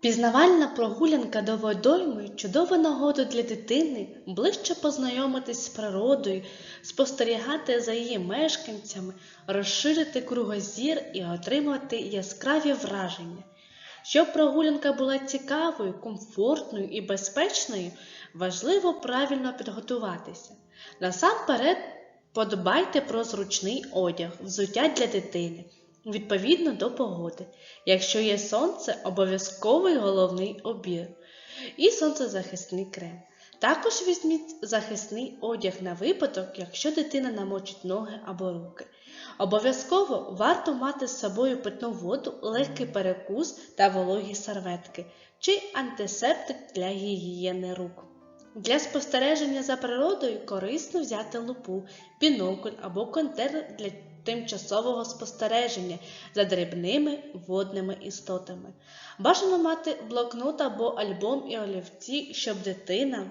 Пізнавальна прогулянка до водойми чудова нагода для дитини ближче познайомитись з природою, спостерігати за її мешканцями, розширити кругозір і отримати яскраві враження. Щоб прогулянка була цікавою, комфортною і безпечною, важливо правильно підготуватися. Насамперед, подбайте про зручний одяг, взуття для дитини відповідно до погоди. Якщо є сонце, обов'язковий головний обір і сонцезахисний крем. Також візьміть захисний одяг на випадок, якщо дитина намочить ноги або руки. Обов'язково варто мати з собою питну воду, легкий перекус та вологі серветки чи антисептик для гігієни рук. Для спостереження за природою корисно взяти лупу, бінокль або контейнер для тимчасового спостереження за дрібними водними істотами. Бажано мати блокнот або альбом і олівці, щоб дитина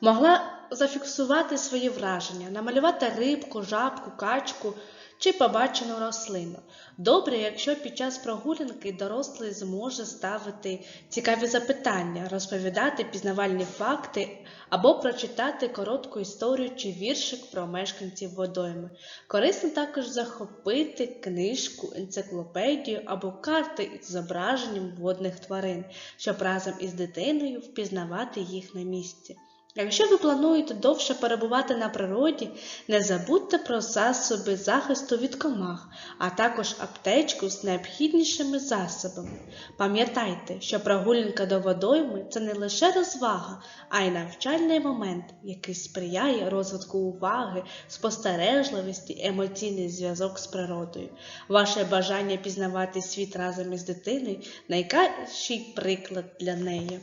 могла зафіксувати свої враження, намалювати рибку, жабку, качку чи побачену рослину. Добре, якщо під час прогулянки дорослий зможе ставити цікаві запитання, розповідати пізнавальні факти або прочитати коротку історію чи віршик про мешканців водойми. Корисно також захопити книжку, енциклопедію або карти із зображенням водних тварин, щоб разом із дитиною впізнавати їх на місці. Якщо ви плануєте довше перебувати на природі, не забудьте про засоби захисту від комах, а також аптечку з необхіднішими засобами. Пам'ятайте, що прогулянка до водойми це не лише розвага, а й навчальний момент, який сприяє розвитку уваги, спостережливості, емоційний зв'язок з природою. Ваше бажання пізнавати світ разом із дитиною найкращий приклад для неї.